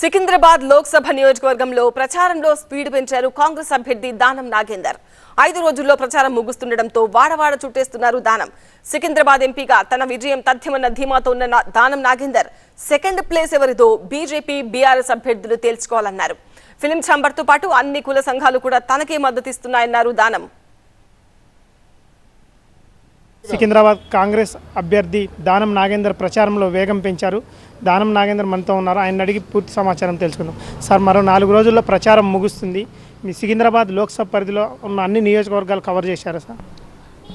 సికింద్రాబాద్ లోక్సభ నియోజకవర్గంలో ప్రచారంలో స్పీడ్ పెంచారు కాంగ్రెస్ అభ్యర్థి దానం నాగేందర్. ఐదు రోజుల్లో ప్రచారం ముగుస్తుండటంతో వాడవాడ చుట్టేస్తున్నారు దానం. సికింద్రాబాద్ ఎంపీగా తన విజయం తథ్యమన్న ధీమాతో ఉన్న దానం నాగేందర్ సెకండ్ ప్లేస్ ఎవరిదో బీజేపీ బీఆర్ఎస్ అభ్యర్థులు తేల్చుకోవాలన్నారు. ఫిలిం ఛాంబర్తో పాటు అన్ని కుల సంఘాలు కూడా తనకే మద్దతిస్తున్నాయన్నారు దానం. సికింద్రాబాద్ కాంగ్రెస్ అభ్యర్థి దానం నాగేందర్ ప్రచారంలో వేగం పెంచారు. దానం నాగేందర్ మనతో ఉన్నారు. ఆయన అడిగి పూర్తి సమాచారం తెలుసుకుందాం. సార్ మరో నాలుగు రోజుల్లో ప్రచారం ముగుస్తుంది. మీ సికింద్రాబాద్ లోక్సభ పరిధిలో ఉన్న అన్ని నియోజకవర్గాలు కవర్ చేశారా సార్?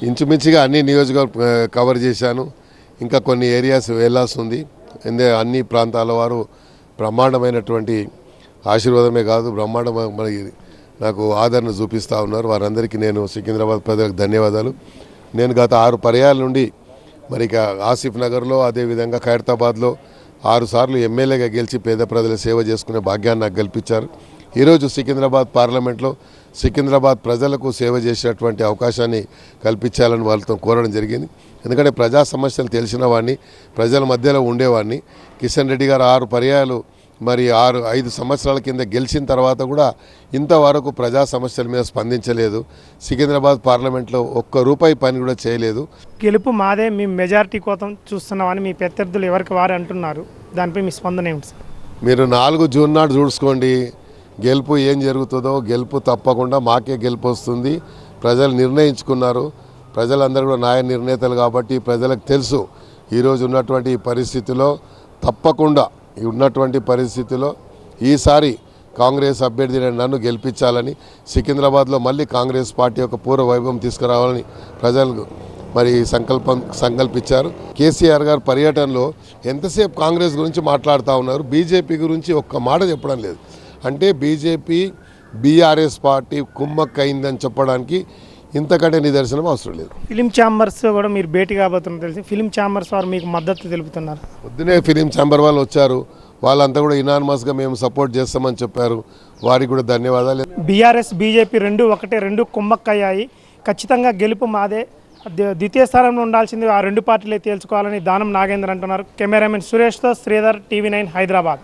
ఇంచుమించుగా అన్ని నియోజకవర్గ కవర్ చేశాను. ఇంకా కొన్ని ఏరియాస్ వెళ్ళాల్సి ఉంది. ఎందుకంటే అన్ని ప్రాంతాల వారు బ్రహ్మాండమైనటువంటి ఆశీర్వాదమే కాదు బ్రహ్మాండ మరి నాకు ఆదరణ చూపిస్తూ ఉన్నారు. వారందరికీ నేను సికింద్రాబాద్ ప్రజలకు ధన్యవాదాలు. నేను గత ఆరు పర్యాల నుండి మరి ఇక ఆసిఫ్ నగర్లో అదేవిధంగా ఖైరతాబాద్లో ఆరుసార్లు ఎమ్మెల్యేగా గెలిచి పేద ప్రజల సేవ చేసుకునే భాగ్యాన్ని నాకు కల్పించారు. ఈరోజు సికింద్రాబాద్ పార్లమెంట్లో సికింద్రాబాద్ ప్రజలకు సేవ చేసేటువంటి అవకాశాన్ని కల్పించాలని వాళ్ళతో కోరడం జరిగింది. ఎందుకంటే ప్రజా సమస్యలు తెలిసిన వాడిని ప్రజల మధ్యలో ఉండేవాడిని. కిషన్ రెడ్డి గారు ఆరు పర్యాయాలు మరి ఆరు ఐదు సంవత్సరాల కింద గెలిచిన తర్వాత కూడా ఇంతవరకు ప్రజా సమస్యల మీద స్పందించలేదు. సికింద్రాబాద్ పార్లమెంట్లో ఒక్క రూపాయి పని కూడా చేయలేదు. గెలుపు మాదే మీ మెజారిటీ కోసం చూస్తున్నామని మీ ప్రత్యర్థులు ఎవరికి వారు అంటున్నారు. దానిపై మీ స్పందన ఏమిటి సార్? మీరు నాలుగు జూన్ నాడు చూసుకోండి. గెలుపు ఏం జరుగుతుందో గెలుపు తప్పకుండా మాకే గెలుపు వస్తుంది. ప్రజలు నిర్ణయించుకున్నారు. ప్రజలందరూ కూడా న్యాయ నిర్ణేతలు కాబట్టి ప్రజలకు తెలుసు. ఈరోజు ఉన్నటువంటి పరిస్థితిలో తప్పకుండా ఉన్నటువంటి పరిస్థితిలో ఈసారి కాంగ్రెస్ అభ్యర్థిని నన్ను గెలిపించాలని సికింద్రాబాద్లో మళ్ళీ కాంగ్రెస్ పార్టీ యొక్క పూర్వ వైభవం తీసుకురావాలని ప్రజలకు మరి సంకల్పం సంకల్పించారు. కేసీఆర్ గారు పర్యటనలో ఎంతసేపు కాంగ్రెస్ గురించి మాట్లాడుతూ ఉన్నారు బీజేపీ గురించి ఒక్క మాట చెప్పడం లేదు. అంటే బీజేపీ బీఆర్ఎస్ పార్టీ కుమ్మక్కయిందని చెప్పడానికి ఇంతకంటే నిదర్శనం అవసరం లేదు. ఫిలిం ఛాంబర్స్ కూడా మీరు భేటీ కాబోతున్నారు తెలిసి ఫిలిం ఛాంబర్స్ వారు మీకు మద్దతు తెలుపుతున్నారు. పొద్దునే ఫిలిం ఛాంబర్ వాళ్ళు వచ్చారు. వాళ్ళంతా కూడా ఇనానమస్గా మేము సపోర్ట్ చేస్తామని చెప్పారు. వారికి కూడా ధన్యవాదాలు. బీఆర్ఎస్ బీజేపీ రెండు ఒకటే రెండు కుమ్మక్కయ్యాయి. ఖచ్చితంగా గెలుపు మాదే. ద్వి- ద్వితీయ స్థానంలో ఉండాల్సింది ఆ రెండు పార్టీలే తేల్చుకోవాలని దానం నాగేందర్ అంటున్నారు. కెమెరామెన్ సురేష్తో శ్రీధర్ టీవీ నైన్ హైదరాబాద్.